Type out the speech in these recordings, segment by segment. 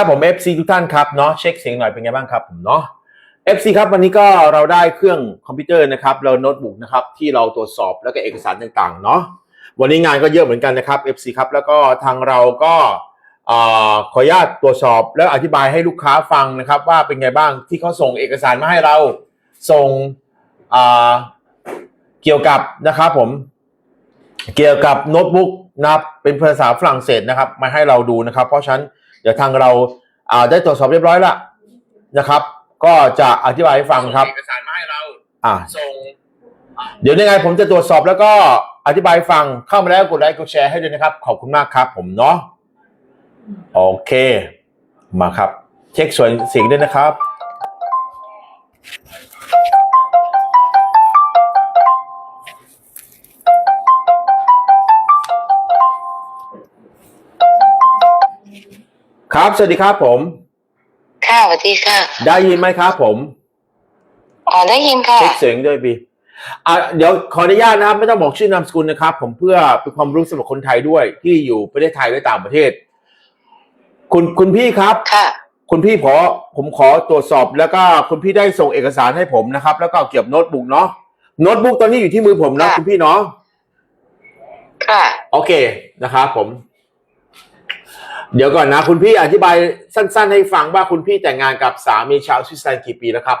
ครับผม FC ทุกท่านครับเนาะเช็คเสียงหน่อยเป็นไงบ้างครับผมเนาะ FC ครับวันนี้ก็เราได้เครื่องคอมพิวเตอร์นะครับเราโน้ตบุ๊กนะครับที่เราตรวจสอบแล้วก็เอกสารต่างๆเนาะวันนี้งานก็เยอะเหมือนกันนะครับ FC ครับแล้วก็ทางเราก็ขออนุญาตตรวจสอบแล้วอธิบายให้ลูกค้าฟังนะครับ ว่าเป็นไงบ้างที่เขาส่งเอกสารมาให้เราส่งเกี่ยวกับนะครับผมเกี่ยวกับโน้ตบุ๊กนะครับเป็นภาษาฝรั่งเศสนะครับมาให้เราดูนะครับ เพราะฉะนั้น เดี๋ยวทางเราอ่าได้ตรวจสอบเรียบร้อยแล้วนะครับ ก็จะอธิบายให้ฟังครับเอกสารมาให้เราอ่าส่งเดี๋ยวยังไงผมจะตรวจสอบแล้วก็อธิบายให้ฟังเข้ามาแล้วกดไลค์กดแชร์ให้ด้วยนะครับ ขอบคุณมากครับ ผมเนาะโอเค มาครับ เช็คส่วนเสียงด้วยนะครับ ครับ สวัสดีครับผม ค่ะสวัสดีค่ะ ได้ยินไหมครับผมอ๋อได้ยินค่ะ เช็คเสียงด้วยบีอะเดี๋ยวขออนุญาตนะครับ ไม่ต้องบอกชื่อนามสกุลนะครับ ผมเพื่อเป็นความรู้สำหรับคนไทยด้วย ที่อยู่ประเทศไทยและต่างประเทศ คุณคุณพี่ครับ ค่ะ คุณพี่ขอผมขอตรวจสอบแล้วก็คุณพี่ได้ส่งเอกสารให้ผมนะครับ แล้วก็เกี่ยวกับโน้ตบุ๊กเนาะโน้ตบุ๊กตอนนี้อยู่ที่มือผมนะค่ะ คุณพี่เนาะค่ะ โอเคนะครับผม เดี๋ยวก่อนนะ คุณพี่อธิบายสั้น ๆ ให้ฟังว่าคุณพี่แต่งงานกับสามีชาวสวิตเซอร์แลนด์กี่ปีแล้วครับ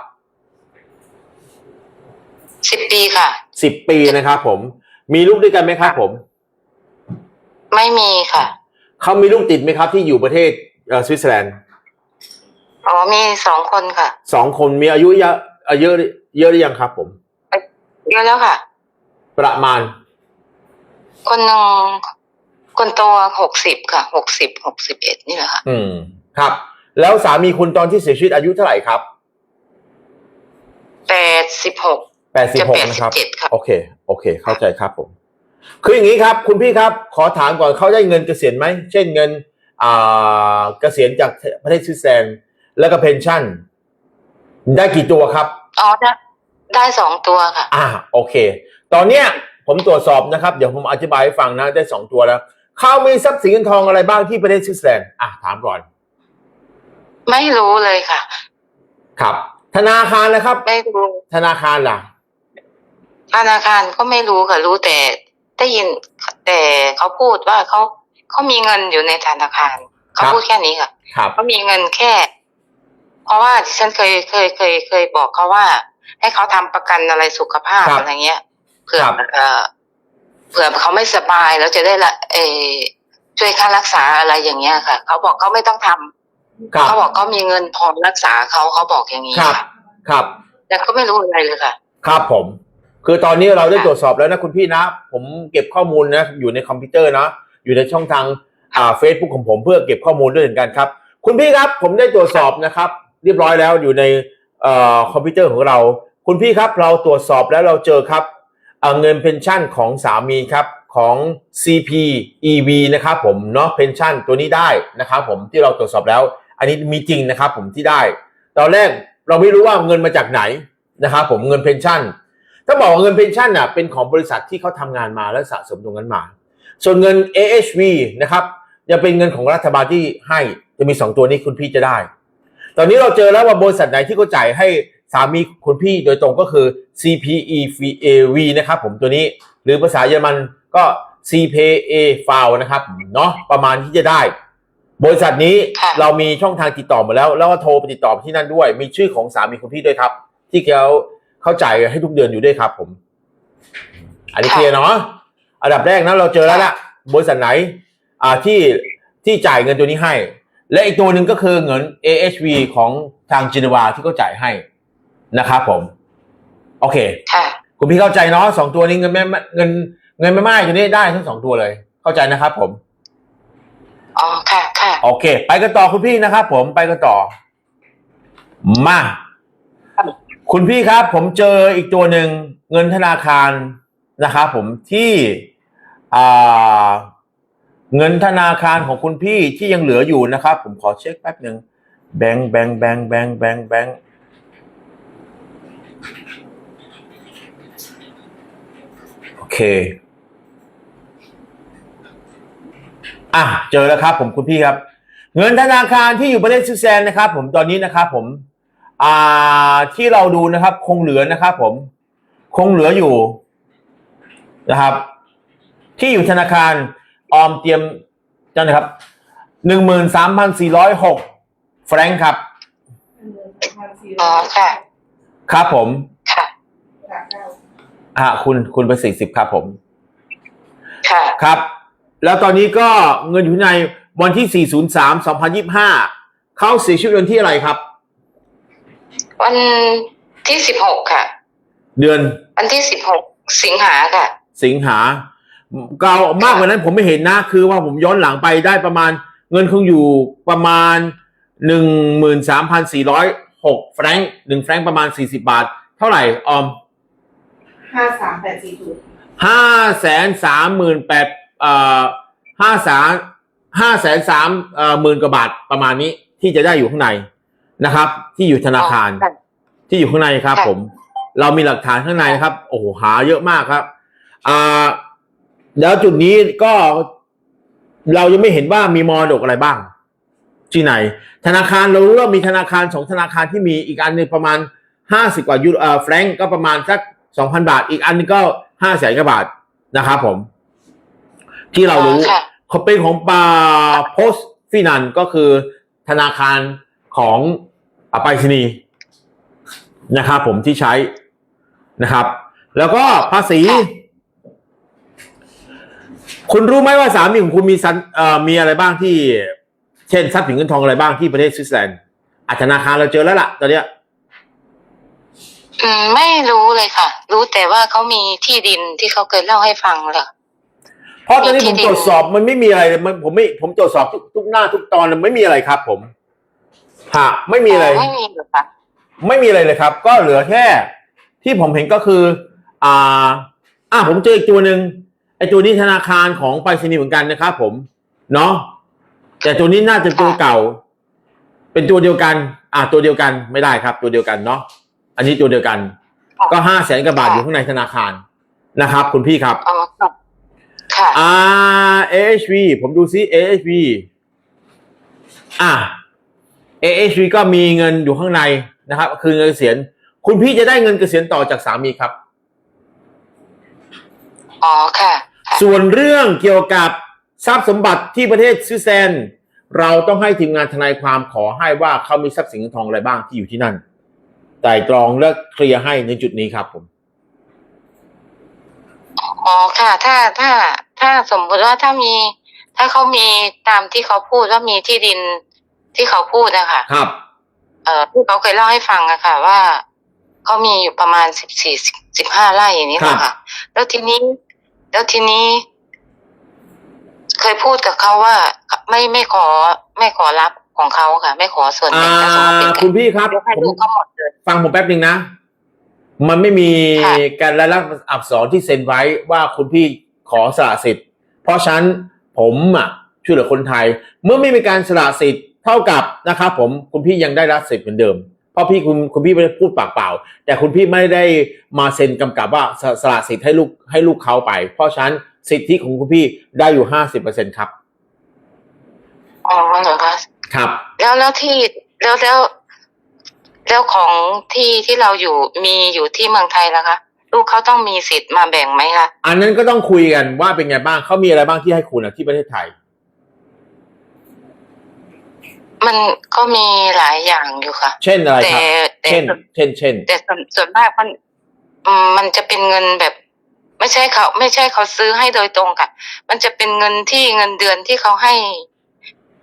สิบปีค่ะสิบปีนะครับผม มีลูกด้วยกันไหมครับผม ไม่มีค่ะ เขามีลูกติดไหมครับ ที่อยู่ประเทศเอ่อสวิตเซอร์แลนด์อ๋อมีสองคนค่ะสองคนมีอายุเยอะเอ่อเยอะเยอะหรือยังครับผมเยอะแล้วค่ะ ประมาณ คนหนึ่ง คนโตหกสิบค่ะหกสิบหกสิบเอ็ดนี่แหละค่ะอืม ครับ แล้วสามีคุณตอนที่เสียชีวิตอายุเท่าไหร่ครับแปดสิบหกแปดสิบจะหกแปดนะสิครับบเจ็ดค่ะโอเค โอเค เข้าใจครับผม คืออย่างนี้ครับ คุณพี่ครับ ขอถามก่อนเขาได้เงินเกษียณไหม เช่นเงินอ่าเกษียณจากประเทศสวิตเซอร์แลนด์แล้วก็เพนชั่น ได้กี่ตัวครับ อ๋อได้ได้สองตัวค่ะ อ่า โอเค ตอนเนี้ยผมตรวจสอบนะครับ เดี๋ยวผมอธิบายให้ฟังนะ ได้สองตัวแล้ว เขามีทรัพย์สินเงินทองอะไรบ้างที่ประเทศสวิตเซอร์แลนด์อะถามก่อน ไม่รู้เลยค่ะ ครับ ธนาคารนะครับ ไม่รู้ ธนาคารล่ะ ธนาคารก็ไม่รู้ค่ะ รู้แต่ได้ยินแต่เขาพูดว่าเขาเขามีเงินอยู่ในธนาคารเขาครับพูดแค่นี้ค่ะครับเขามีเงินแค่ เพราะว่าดิฉันเคยเคยเคยเคยบอกเขาว่า ให้เขาทำประกันอะไรสุขภาพครับอะไรเงี้ยเผื่อครับเออ เผื่อเขาไม่สบายแล้วจะได้ละเออช่วยค่ารักษาอะไรอย่างเงี้ยค่ะ เขาบอกเขาไม่ต้องทำครับเขาบอกเขามีเงินพอรักษาเขาเขาบอกอย่างนี้ครับค่ะครับ แต่ก็ไม่รู้อะไรเลยค่ะ ครับผม คือตอนนี้เราได้ค่ะตรวจสอบแล้วนะคุณพี่นะ ผมเก็บข้อมูลนะอยู่ในคอมพิวเตอร์นะอยู่ในช่องทางอ่าเฟซบุ๊กของผมเพื่อเก็บข้อมูลด้วยเหมือนกันครับ คุณพี่ครับ ผมได้ตรวจสอบนะครับ เรียบร้อยแล้วอยู่ในเอ่อคอมพิวเตอร์ของเรา คุณพี่ครับ เราตรวจสอบแล้วเราเจอครับ เอ่อเงินเพนชั่นของสามีครับของ CPEV นะครับผมเนาะเพนชั่นตัวนี้ได้นะครับผมที่เราตรวจสอบแล้ว อันนี้มีจริงนะครับผมที่ได้ ตอนแรกเราไม่รู้ว่าเงินมาจากไหนนะครับผมเงินเพนชั่นถ้าบอกว่าเงินเพนชั่นน่ะเป็นของบริษัทที่เขาทำงานมาและสะสมตรงนั้นมา ส่วนเงิน AHV นะครับจะเป็นเงินของรัฐบาลที่ให้จะมี 2 ตัวนี้คุณพี่จะได้ ตอนนี้เราเจอแล้วว่าบริษัทไหนที่เขาจ่ายให้ สามีคุณพี่โดยตรงก็คือ CPEV นะครับผมตัวนี้หรือภาษาเยอรมันก็ CPA f i l นะครับเนาะประมาณที่จะได้ บริษัทนี้ค่ะเรามีช่องทางติดต่อมาแล้ว แล้วก็โทรไปติดต่อไปที่นั่นด้วย มีชื่อของสามีคุณพี่ด้วยครับ ที่เขาเข้าจ่ายให้ทุกเดือนอยู่ด้วยครับ ผม อันนี้เคลียร์เนาะอันดับแรกนะเราเจอแล้วละบริษัทไหน อ่าที่ที่จ่ายเงินตัวนี้ให้ และอีกตัวหนึ่งก็คือเงิน AHV ของทางจินวาที่เขาจ่ายให้ นะครับผม โอเคค่ะคุณพี่เข้าใจเนาะสองตัวนี้เงินแม่เงินเงินแม่ไม้ตัวนี้ได้ทั้งสองตัวเลย เข้าใจนะครับผมอ๋อค่ะค่ะโอเค ไปกันต่อคุณพี่นะครับผมไปกันต่อ มาคุณพี่ครับ ผมเจออีกตัวหนึ่งเงินธนาคารนะครับผมที่อ่าเงินธนาคารของคุณพี่ที่ยังเหลืออยู่นะครับ ผมขอเช็คแป๊บหนึ่งแบงค์แบงค์แบงค์แบงค์แบงค์แบงค์โอ เค อะ เจอแล้วครับ ผมคุณพี่ครับ เงินธนาคารที่อยู่ประเทศสวิตเซอร์แลนด์นะครับ ผมตอนนี้นะครับ ผม อ่าที่เราดูนะครับ คงเหลือนะครับ ผม คงเหลืออยู่นะครับ ที่อยู่ธนาคารออมเตรียมจังนะครับหนึ่งหมื่นสามพันสี่ร้อยหกแฟรงค์ครับ อ๋อค่ะ ครับผมค่ะ อ่าคุณคุณประสิทธิ์สิบครับผม ค่ะ ครับ แล้วตอนนี้ก็เงินอยู่ในวันที่ 403 2025 เขาเสียชีวิตวันที่อะไรครับ วันที่สิบหกค่ะ เดือน วันที่สิบหกสิงหาค่ะ สิงหาเก่ามากกว่านั้นผมไม่เห็นนะ คือว่าผมย้อนหลังไปได้ประมาณเงินคงอยู่ประมาณ 13,406 แฟรงค์หนึ่งแฟรงค์ประมาณ 40 บาท เท่าไหร่ออม ห้าสามแปดสี่ศูนย์ห้าแสนสามหมื่นแปดเอ่อห้าแสนห้าแสนสามเอ่อหมื่นกว่าบาทประมาณนี้ที่จะได้อยู่ข้างในนะครับ ที่อยู่ธนาคารค่ะที่อยู่ข้างในครับค่ะผม เรามีหลักฐานข้างในนะครับ โอ้โหหาเยอะมากครับอ่าแล้วจุดนี้ก็ เรายังไม่เห็นว่ามีมรดกอะไรบ้าง ที่ไหน ธนาคารเรารู้ว่ามีธนาคารสองธนาคารที่มีอีกอันหนึงประมาณห้าสิบกว่ายูโรเอ่อแฟรงก์ก็ประมาณสัก สองพันบาท อีกอันหนึงก็ห้าแสนกว่าบาทนะครับผม ที่เรารู้อ๋อค่ะเขาเป็นของปาโพสฟินันก็คือธนาคารของอ่าไปรษณีย์นะครับผมที่ใช้นะครับ แล้วก็ภาษีค่ะคุณรู้ไหมว่าสามีของคุณมีสันเอ่อมีอะไรบ้างที่ เช่นทรัพย์สินเงินทองอะไรบ้างที่ประเทศสวิตเซอร์แลนด์อาธนาคารเราเจอแล้วล่ะตอนเนี้ย อืมไม่รู้เลยค่ะ รู้แต่ว่าเขามีที่ดินที่เขาเคยเล่าให้ฟังแหละ เพราะตอนนี้มีผมที่ดิน ตรวจสอบมันไม่มีอะไรเลยมันผมไม่ผมตรวจสอบทุกทุกหน้าทุกตอนมันไม่มีอะไรครับ ผมฮะไม่มีอะไร ไม่มีหรอกค่ะไม่มีอะไรเลยครับ ก็เหลือแค่ ที่ผมเห็นก็คือ อ่า อ่าผมเจออีกตัวหนึ่งไอ้ตัวนี้ธนาคารของไปรษณีย์เหมือนกันนะครับผม เนาะแต่ตัวนี้น่าจะตัวเก่า เป็นตัวเดียวกัน อ่าตัวเดียวกันไม่ได้ครับ ตัวเดียวกันเนาะ อันนี้ตัวเดียวกันค่ะก็ห้าแสนกว่าบาทค่ะอยู่ข้างในธนาคารนะครับ คุณพี่ครับอ๋อค่ะค่ะอ่า AHV ผมดูซิ AHV อ่า AHV ก็มีเงินอยู่ข้างในนะครับ คือเงินเกษียณคุณพี่จะได้เงินเกษียณต่อจากสามีครับอ๋อค่ะค่ะ ส่วนเรื่องเกี่ยวกับทรัพย์สมบัติที่ประเทศสวิตเซอร์แลนด์เราต้องให้ทีมงานทนายความขอให้ว่าเขามีทรัพย์สินเงินทองอะไรบ้างที่อยู่ที่นั่น ไต่ตรองและเคลียร์ให้ในจุดนี้ครับผมอ๋อค่ะ ถ้าถ้าถ้าสมมุติว่าถ้ามี ถ้าเขามีตามที่เขาพูดว่ามีที่ดินที่เขาพูดนะคะครับ เอ่อที่เขาเคยเล่าให้ฟังอะค่ะ ว่าเขามีอยู่ประมาณสิบสี่สิบห้าไร่อย่างนี้ครับค่ะ แล้วทีนี้ แล้วทีนี้ เคยพูดกับเขาว่าไม่ไม่ขอไม่ขอรับ ของเขาค่ะ ไม่ขอส่วนอ่าแบ่งถ้าสมมติเป็นคุณพี่ครับยกให้ผมลูกเขาหมดเลยฟังผมแป๊บหนึ่งนะ มันไม่มีค่ะการรายลักษณ์อักษรที่เซ็นไว้ว่าคุณพี่ขอสละสิทธิ์ เพราะฉะนั้นผมอะช่วยเหลือคนไทย เมื่อไม่มีการสละสิทธิ์เท่ากับนะครับผมคุณพี่ยังได้รับสิทธิ์เหมือนเดิม เพราะพี่คุณคุณพี่ไม่ได้พูดปากเปล่า แต่คุณพี่ไม่ได้มาเซ็นกำกับว่าสสละสิทธิ์ให้ลูกให้ลูกเขาไป เพราะฉะนั้นสิทธิของคุณพี่ได้อยู่ห้าสิบเปอร์เซ็นครับอ๋อเหรอคะ ครับ แล้วแล้วที่แล้วแล้วแล้วของที่ที่เราอยู่มีอยู่ที่เมืองไทยแล้วคะ ลูกเขาต้องมีสิทธิ์มาแบ่งไหมคะอันนั้นก็ต้องคุยกันว่าเป็นไงบ้างเขามีอะไรบ้างที่ให้คุณอะที่ประเทศไทย มันก็มีหลายอย่างอยู่ค่ะ เช่นอะไรแต่ครับ แต่เช่น เช่น เช่น แต่ส่วนส่วนมากมันอืมมันจะเป็นเงินแบบ ไม่ใช่เขา ไม่ใช่เขาซื้อให้โดยตรงค่ะ มันจะเป็นเงินที่เงินเดือนที่เขาให้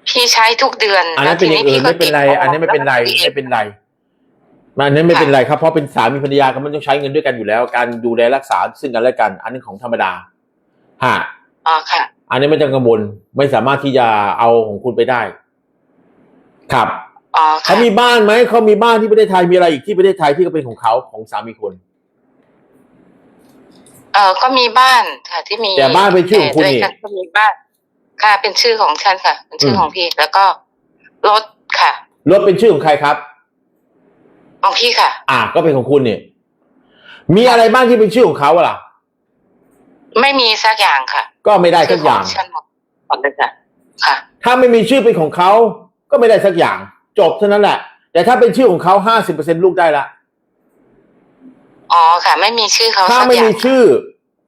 พี่ใช้ทุกเดือนอันนั้นเป็นอย่างอื่นไม่เป็นไร อันนี้ไม่เป็นไรไม่เป็นไรอันนั้นไม่เป็นไรครับเพราะเป็นสามีภรรยากันมันต้องใช้เงินด้วยกันอยู่แล้ว การดูแลรักษาซึ่งกันและกัน อันนี้ของธรรมดาฮะอ๋อค่ะ อันนี้ไม่ต้องกังวลไม่สามารถที่จะเอาของคุณไปได้ ครับอ๋อค่ะเขามีบ้านไหมเขามีบ้านที่ประเทศไทยมีอะไรอีกที่ประเทศไทยที่ก็เป็นของเขาของสามีคุณเออก็มีบ้านค่ะที่มีแต่บ้านเป็นชื่อของคุณด้วยนี่กันก็มีบ้าน ค่ะ เป็นชื่อของฉันค่ะ เป็นชื่อมของพี่แล้วก็รถค่ะ รถเป็นชื่อของใครครับ ของพี่ค่ะ อ่า ก็เป็นของคุณเนี่ยมีอะไรบ้างที่เป็นชื่อของเขาอะล่ะ ไม่มีสักอย่างค่ะ ก็ไม่ได้สักอย่างชื่ขฉันหมดหมดเลยค่ะค่ะ ถ้าไม่มีชื่อเป็นของเขา ก็ไม่ได้สักอย่าง จบเท่านั้นแหละ แต่ถ้าเป็นชื่อของเขาห้าสิบเปอร์เซ็นลูกได้ละอ๋อค่ะ ไม่มีชื่อเขาถ้าสักไม่อย่ามีงชื่อ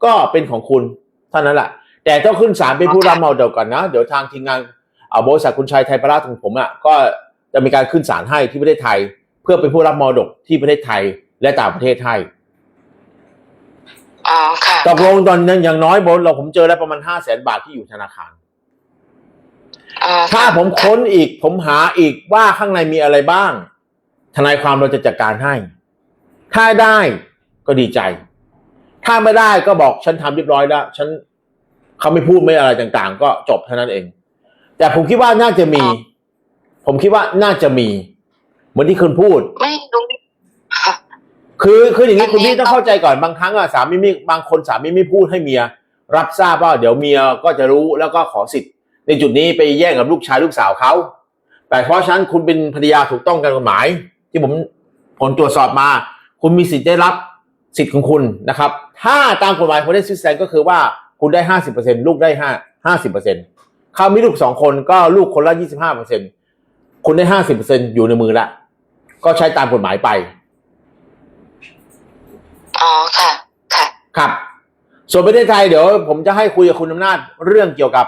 ก็เป็นของคุณเท่านั้นแหละ แต่ต้องขึ้นศาลเป็นผู้รับมรดกก่อนนะ เดี๋ยวทางทีมงานเอาบริษัทคุณชัยไทยประราชของผมอะก็จะมีการขึ้นศาลให้ที่ประเทศไทย เพื่อเป็นผู้รับมรดกที่ประเทศไทยและต่างประเทศให้อ๋อค่ะตกลงตอนนั้นอย่างน้อยบนเราผมเจอแล้วประมาณห้าแสนบาทที่อยู่ธนาคารอ๋อถ้าค่ะผมค้นอีก ผมหาอีกว่าข้างในมีอะไรบ้าง ทนายความเราจะจัดการให้ ถ้าได้ก็ดีใจ ถ้าไม่ได้ก็บอกฉันทำเรียบร้อยแล้ว ฉัน เขาไม่พูดไม่อะไรต่างๆ ก็จบเท่านั้นเอง แต่ผมคิดว่าน่าจะมี ผมคิดว่าน่าจะมี เหมือนที่คุณพูด ไม่รู้คือคืออย่างนี้อันนี้คุณพี่ต้องเข้าใจก่อนบางครั้งอะสามีไม่บางคนสามีไม่พูดให้เมีย รับทราบว่าเดี๋ยวเมียก็จะรู้แล้วก็ขอสิทธิ์ ในจุดนี้ไปแย่งกับลูกชายลูกสาวเขาแต่เพราะฉะนั้นคุณเป็นภรรยาถูกต้องกันกฎหมาย ที่ผมผลตรวจสอบมา คุณมีสิทธิ์ได้รับสิทธิ์ของคุณนะครับ ถ้าตามกฎหมายของประเทศสวิตเซอร์แลนด์ก็คือว่า คุณได้ห้าสิบเปอร์เซ็นลูกได้ห้าห้าสิบเปอร์เซ็นเขามีลูกสองคนก็ลูกคนละยี่สิบห้าเปอร์เซ็นคุณได้ห้าสิบเปอร์เซ็นอยู่ในมือละ ก็ใช้ตามกฎหมายไป อ๋อค่ะ ค่ะ ครับ ส่วนประเทศไทยเดี๋ยว ผมจะให้คุยกับคุณอำนาจเรื่องเกี่ยวกับ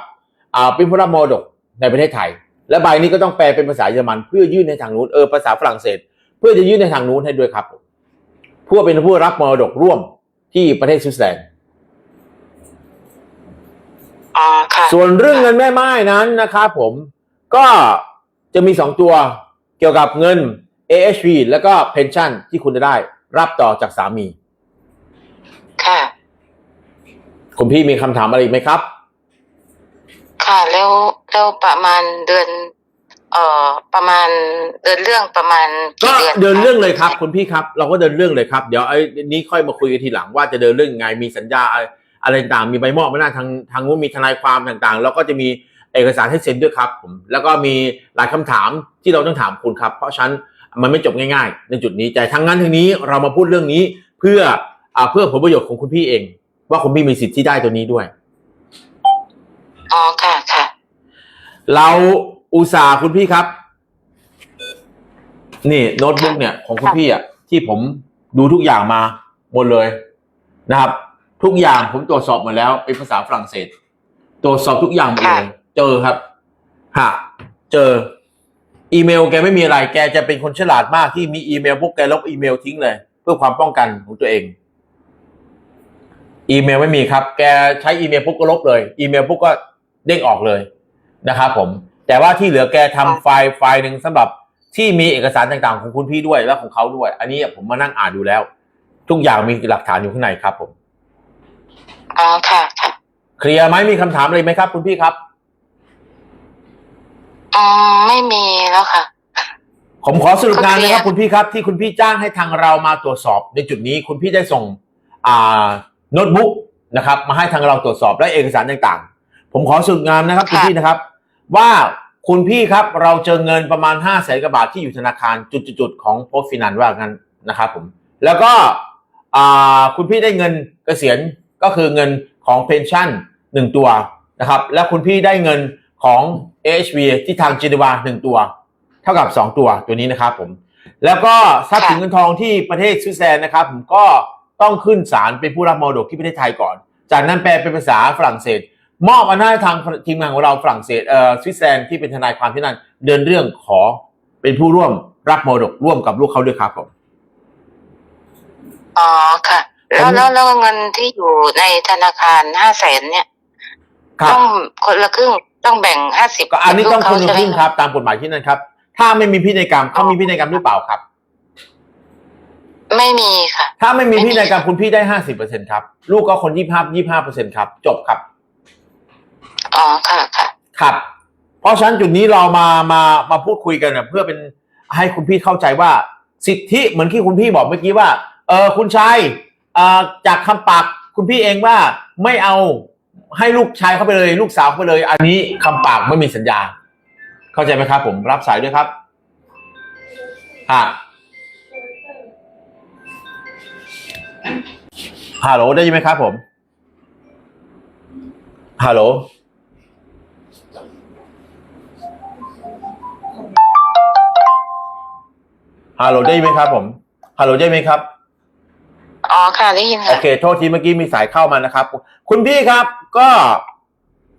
อ่าเป็นผู้รับมรดกในประเทศไทย และใบนี้ก็ต้องแปลเป็นภาษาเยอรมัน เพื่อยื่นในทางนู้นเออภาษาฝรั่งเศส เพื่อจะยื่นในทางนู้นให้ด้วยครับเพื่อเป็นผู้รับมรดกร่วมที่ประเทศสวิตเซอร์แลนด์ อ๋อค่ะ ส่วนเรื่องเงินแม่ไม้นั้นนะครับผมก็จะมีสองตัวเกี่ยวกับเงิน AHP แล้วก็ pension ที่คุณจะได้ รับต่อจากสามี ค่ะ คุณพี่มีคำถามอะไรอีกไหมครับ ค่ะ แล้วแล้วประมาณเดือน เอ่อ ประมาณเดินเรื่องประมาณก็กี่เดือนเดินเรื่องเลยครับะคุณพี่ครับ เราก็เดินเรื่องเลยครับ เดี๋ยวไอ้นี้ค่อยมาคุยกันทีหลังว่าจะเดินเรื่องยังไงมีสัญญา อะไรอะไรต่างๆมีใบมอบไม่น่าจทางทางนู้นมีทนายความต่างๆ แล้วก็จะมีเอกสารให้เซ็นด้วยครับผมแล้วก็มีหลายคำถามที่เราต้องถามคุณครับ เพราะฉะนั้นมันไม่จบง่าย ๆ ในจุดนี้แต่ทั้งนั้นทั้งนี้เรามาพูดเรื่องนี้เพื่ออ่าเพื่อผลประโยชน์ของคุณพี่เอง ว่าคุณพี่มีสิทธิ์ที่ได้ตัวนี้ด้วยอ๋อค่ะค่ะเราอุตส่าห์คุณพี่ครับ นี่โน้ตบุ๊กเนี่ยของคุณพี่อะที่ผมดูทุกอย่างมาหมดเลยนะครับ ทุกอย่างผมตรวจสอบหมาแล้ว เป็นภาษาฝรั่งเศส ตรวจสอบทุกอย่างหมดเลยเจอครับฮะเจอ อีเมลแกไม่มีอะไร แกจะเป็นคนฉลาดมากที่มีอีเมลพวกแกลบอีเมลทิ้งเลย เพื่อความป้องกันของตัวเอง อีเมลไม่มีครับ แกใช้อีเมลปุ๊บก็ลบเลย อีเมลปุ๊บก็เด้งออกเลยนะครับผม แต่ว่าที่เหลือแกทำไฟล์ไฟล์หนึ่งสำหรับที่มีเอกสารต่างๆ ของคุณพี่ด้วยและของเขาด้วย อันนี้ผมมานั่งอ่านดูแล้ว ทุกอย่างมีหลักฐานอยู่ข้างในครับผม อ๋อค่ะค่ะเคลียร์ไหมมีคำถามอะไรไหมครับ คุณพี่ครับ อืมไม่มีแล้วค่ะ ผมขอสรุปงานนะครับโอเคคุณพี่ครับที่คุณพี่จ้างให้ทางเรามาตรวจสอบในจุดนี้คุณพี่ได้ส่งอ่าโน้ตบุ๊กนะครับ มาให้ทางเราตรวจสอบและเอกสารต่างๆ ผมขอสรุปงานนะครับ คุณพี่นะครับ ว่าคุณพี่ครับเราเจอเงินประมาณห้าแสนกว่าบาทที่อยู่ธนาคารจุดๆๆของโพสฟินันว่างั้นนะครับผมแล้วก็อ่าคุณพี่ได้เงินเกษียณ ก็คือเงินของเพนชั่นหนึ่งตัวนะครับ และคุณพี่ได้เงินของ AHV ที่ทางจีนวาหนึ่งตัว เท่ากับ 2 ตัวตัวนี้นะครับผม แล้วก็ทรัพย์สินเงินทองที่ประเทศสวิตเซอร์แลนด์นะครับ ผมก็ต้องขึ้นศาลเป็นผู้รับมรดกที่ประเทศไทยก่อน จากนั้นแปลเป็นภาษาฝรั่งเศส มอบอำนาจทางทีมงานของเราฝรั่งเศสเอ่อสวิตเซอร์แลนด์ที่เป็นทนายความที่นั่นเดินเรื่องขอเป็นผู้ร่วมรับมรดกร่วมกับลูกเขาด้วยครับผมอ๋อค่ะ แล้ผวมแล้วแล้วเงินที่อยู่ในธนาคารห้าแสนเนี่ย ครับต้องคนละครึ่งต้องแบ่งห้าสิบก็อันนี้ต้องคนละใช่ไหคมรึ่งครับ ตามกฎหมายที่นั่นครับ ถ้าไม่มีพินัยกรรมเขามีพินัยกรรมหรือเปล่าครับ ไม่มีค่ะ ถ้าไม่มีพินัยกรรมคุณพี่ได้ห้าสิบเปอร์เซ็นครับ ลูกก็คนยี่ห้ายี่ห้าเปอร์เซ็นครับ จบครับ อ๋อค่ะค่ะ ครับ เพราะฉะนั้นจุดนี้เรามามามาพูดคุยกันนะเพื่อเป็นให้คุณพี่เข้าใจว่าสิทธิเหมือนที่คุณพี่บอกเมื่อกี้ว่า เออคุณชายเอ่อ จากคำปากคุณพี่เองว่าไม่เอาให้ลูกชายเข้าไปเลย ลูกสาวเข้าไปเลย อันนี้คำปากไม่มีสัญญา เข้าใจไหมครับ ผมรับสายด้วยครับฮะฮัลโหลได้ยินไหมครับผมฮัลโหลฮัลโหลได้ยินไหมครับผมฮัลโหลได้ยินไหมครับ อ๋อค่ะได้ยินโอค่ะเค โทษทีเมื่อกี้มีสายเข้ามานะครับ คุณพี่ครับก็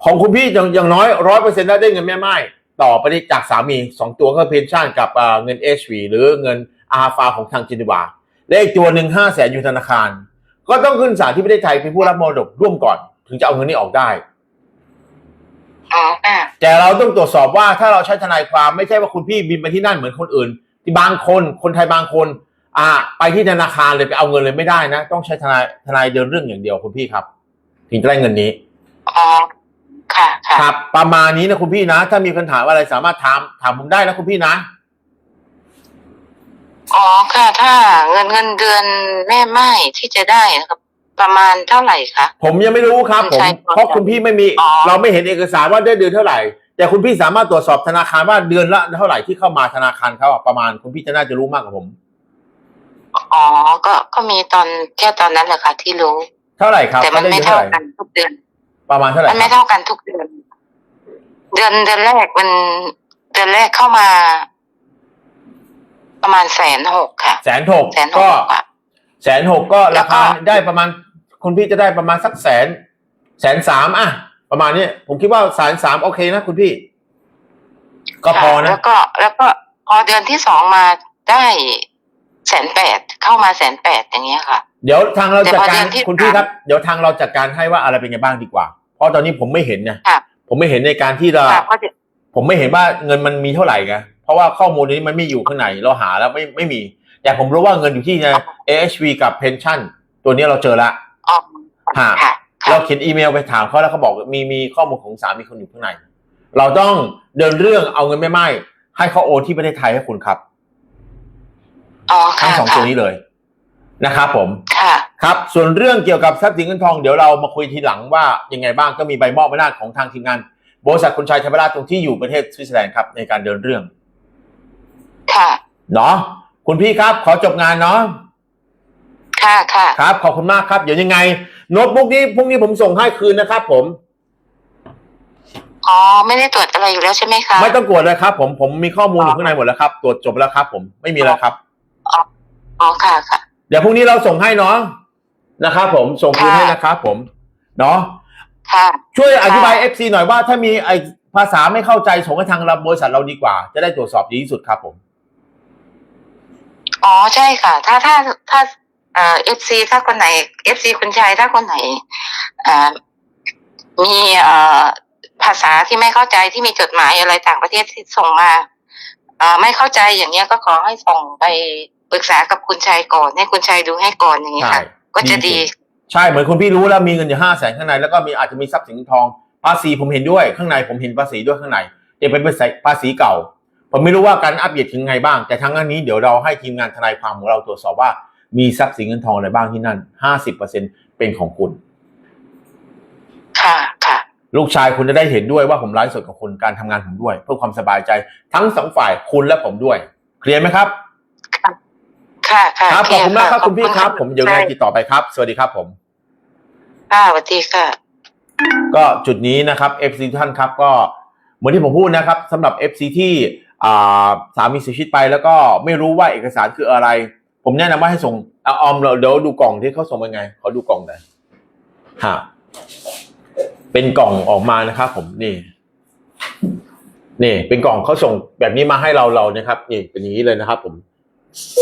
ของคุณพี่อย่างอย่างน้อยร้อยเปอร์เซ็นต์ได้เงินแม่ไม้ต่อไปได้จากสามีสองตัวก็เพนชั่นกับอ่าเงินเอชวีหรือเงินอาฟาของทางจินวาและอีกตัวหนึ่งห้าแสนอยู่ธนาคาร ก็ต้องขึ้นศาลที่ประเทศไทยเป็นผู้รับมรดกร่วมก่อน ถึงจะเอาเงินนี้ออกได้ อ๋อค่ะ แต่เราต้องตรวจสอบว่าถ้าเราใช้ทนายความไม่ใช่ว่าคุณพี่บินไปที่นั่นเหมือนคนอื่น ที่บางคนคนไทยบางคน อ่า ไปที่ธนาคารเลยไปเอาเงินเลยไม่ได้นะ ต้องใช้ทนายทนายเดินเรื่องอย่างเดียวคุณพี่ครับ ถึงจะได้เงินนี้อ๋อค่ะค่ะครับ ประมาณนี้นะคุณพี่นะ ถ้ามีปัญหาอะไรสามารถถามถามผมได้นะคุณพี่นะอ๋อค่ะ ถ้าเงินเงินเดือนแม่ไม้ที่จะได้นะครับ ประมาณเท่าไหร่คะ ผมยังไม่รู้ครับผมใช่ครับ เพราะคุณพี่ไม่มีอ๋อเราไม่เห็นเอกสารว่าได้เดือนเท่าไหร่ แต่คุณพี่สามารถตรวจสอบธนาคารว่าเดือนละเท่าไหร่ที่เข้ามาธนาคารเขาอะประมาณคุณพี่จะน่าจะรู้มากกว่าผม อ๋อ ก็ก็มีตอนแค่ตอนนั้นแหละค่ะที่รู้ เท่าไหร่ครับแต่มันขด้ไม่ดือเท่าไหร่กันทุกเดือน ประมาณเท่าไหร่มันคไม่รับเท่ากันทุกเดือน เดือนเดือนแรกมันเดือนแรกเข้ามา ประมาณแสนหกค่ะแสนหกแสนหก็กค่ะแสนหกก็แล้ราวก็คาได้ประมาณคุณพี่จะได้ประมาณสักแสนแสนสามอะประมาณนี้ผมคิดว่าแสนสามโอเคนะคุณพี่ ก็พอค่ะนะ แล้วก็แล้วก็พอเดือนที่สองมาได้ แสนแปดเข้ามาแสนแปดอย่างเงี้ยค่ะ เดี๋ยวทางเราแต่จัดพอการเดือนที่คุณพี่สามครับ เดี๋ยวทางเราจัดการให้ว่าอะไรเป็นไงบ้างดีกว่า เพราะตอนนี้ผมไม่เห็นนะค่ะผมไม่เห็นในการที่เราค่ะเพราะเดี๋ยวผมไม่เห็นว่าเงินมันมีเท่าไหร่ไงเพราะว่าข้อมูลนี้มันไม่อยู่ข้างในเราหาแล้วไม่ไม่มี แต่ผมรู้ว่าเงินอยู่ที่นะ AHV กับ pension ตัวนี้เราเจอละอ๋อฮะค่ะค่ะเราเขียนอีเมลไปถามเขาแล้วเขาบอกมีมีข้อมูลของสามีคนอยู่ข้างใน เราต้องเดินเรื่องเอาเงินไม่ไหม้ให้เขาโอนที่ประเทศไทยให้คุณครับอ๋อ ทั้ค่ะงสองค่ะตัวนี้เลยนะครับผมค่ะครับ ส่วนเรื่องเกี่ยวกับทรัพย์สินเงินทองเดี๋ยวเรามาคุยทีหลังว่ายังไงบ้างก็มีใบมอบอำนาจของทางทีมงานบริษัทคุณชัยธรรมราชตรงที่อยู่ประเทศสวิตเซอร์แลนด์ครับในการเดินเรื่อง ค่ะเนาะคุณพี่ครับ ขอจบงานเนาะค่ะค่ะครับ ขอบคุณมากครับ เดี๋ยวยังไงโน้ตบุ๊กนี้พรุ่งนี้ผมส่งให้คืนนะครับผมอ๋อไม่ได้ตรวจอะไรอยู่แล้วใช่ไหมคะไม่ต้องกลัวเลยครับ ผมผมมีข้อมูลอยู่ข้างในหมดแล้วครับ ตรวจจบแล้วครับ ผมไม่มีแล้วครับ อ๋อค่ะค่ะ เดี๋ยวพรุ่งนี้เราส่งให้เนาะนะครับผมส่งคืนให้ค่ะนะครับผม เนาะค่ะ ช่วยอธิบายค่ะ FC หน่อยว่าถ้ามีไอภาษาไม่เข้าใจส่งให้ทางเราบริษัทเราดีกว่า จะได้ตรวจสอบดีที่สุดครับผม อ๋อใช่ค่ะ ถ้าถ้าถ้าเอ่อฟซีถ้าคนไหนเอฟซีคุณชายถ้าคนไหนเอ่อมีเอ่อภาษาที่ไม่เข้าใจที่มีจดหมายอะไรต่างประเทศที่ส่งมาเอ่อไม่เข้าใจอย่างเงี้ยก็ขอให้ส่งไป ปรึกษากับคุณชายก่อน ให้คุณชายดูให้ก่อนอย่างเงี้ยใช่ค่ะ ก็จะดี ใช่เหมือนคุณพี่รู้แล้วมีเงินอยู่ห้าแสนข้างในแล้วก็มีอาจจะมีทรัพย์สินทอง ภาษีผมเห็นด้วยข้างในผมเห็นภาษีด้วยข้างในแต่เป็นภาษีเก่า ผมไม่รู้ว่าการอัปเดตถึงไงบ้าง แต่ทั้งนั้นนี้เดี๋ยวเราให้ทีมงานทนายความของเราตรวจสอบว่ามีทรัพย์สินเงินทองอะไรบ้างที่นั่นห้าสิบเปอร์เซ็นเป็นของคุณ ค่ะค่ะลูกชายคุณจะได้เห็นด้วยว่าผมไลฟ์สดกับคุณการทำงานผมด้วย เพื่อความสบายใจทั้งสองฝ่ายคุณและผมด้วย เคลียร์ไหมครับ ค่ะค่ะครับขอบคุณมากครับะคุณพี่ครับ ผมเดี๋ยวไงใช่ติดต่อไปครับ สวัสดีครับผมค่ะสวัสดีค่ะ ก็จุดนี้นะครับ FC ทุกท่านครับก็เหมือนที่ผมพูดนะครับสำหรับ FC ที่อ่าสามีเสียชีวิตไปแล้วก็ไม่รู้ว่าเอกสารคืออะไร ผมแนะนำว่าให้ส่งเอาออมเราเดี๋ยวดูกล่องที่เขาส่งมาไงขอดูกล่องหน่อยฮะเป็นกล่องออกมานะครับผมนี่ นี่ เป็นกล่องเขาส่งแบบนี้มาให้เราเรานะครับ นี่เป็นอย่างนี้เลยนะครับ ผม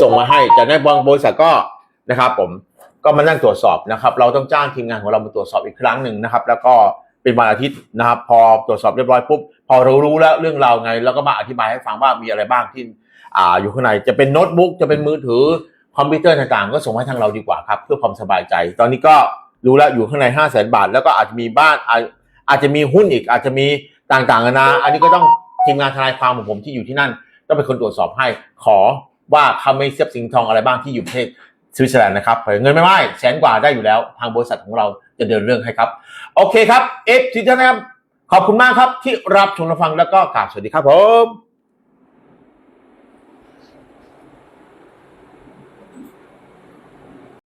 ส่งมาให้จากนั้นบางบริษัทก็นะครับผมก็มานั่งตรวจสอบนะครับ เราต้องจ้างทีมงานของเรามาตรวจสอบอีกครั้งหนึ่งนะครับ แล้วก็เป็นวันอาทิตย์นะครับ พอตรวจสอบเรียบร้อยปุ๊บพอเรารู้แล้วเรื่องราวไงแล้วก็มาอธิบายให้ฟังว่ามีอะไรบ้างที่อ่าอยู่ข้างในจะเป็นโน้ตบุ๊กจะเป็นมือถือคอมพิวเตอร์ต่างๆ ก็ส่งให้ทางเราดีกว่าครับ เพื่อความสบายใจ ตอนนี้ก็รู้แล้วอยู่ข้างในห้าแสนบาท แล้วก็อาจจะมีบ้านอาจอาจจะมีหุ้นอีกอาจจะมีต่างๆนานาอันนี้ก็ต้องทีมงานทนายความของผมที่อยู่ที่นั่นต้องเป็นคนตรวจสอบให้ขอ ว่าเขาไม่เสียบสิงทองอะไรบ้างที่อยู่ประเทศสวิตเซอร์แลนด์นะครับเงินไม่ไม่แสนกว่าได้อยู่แล้ว ทางบริษัทของเราจะเดินเรื่องให้ครับ โอเคครับเอฟทีท่านนะครับ ขอบคุณมากครับที่รับชมรับฟังแล้วก็กราบสวัสดีครับผม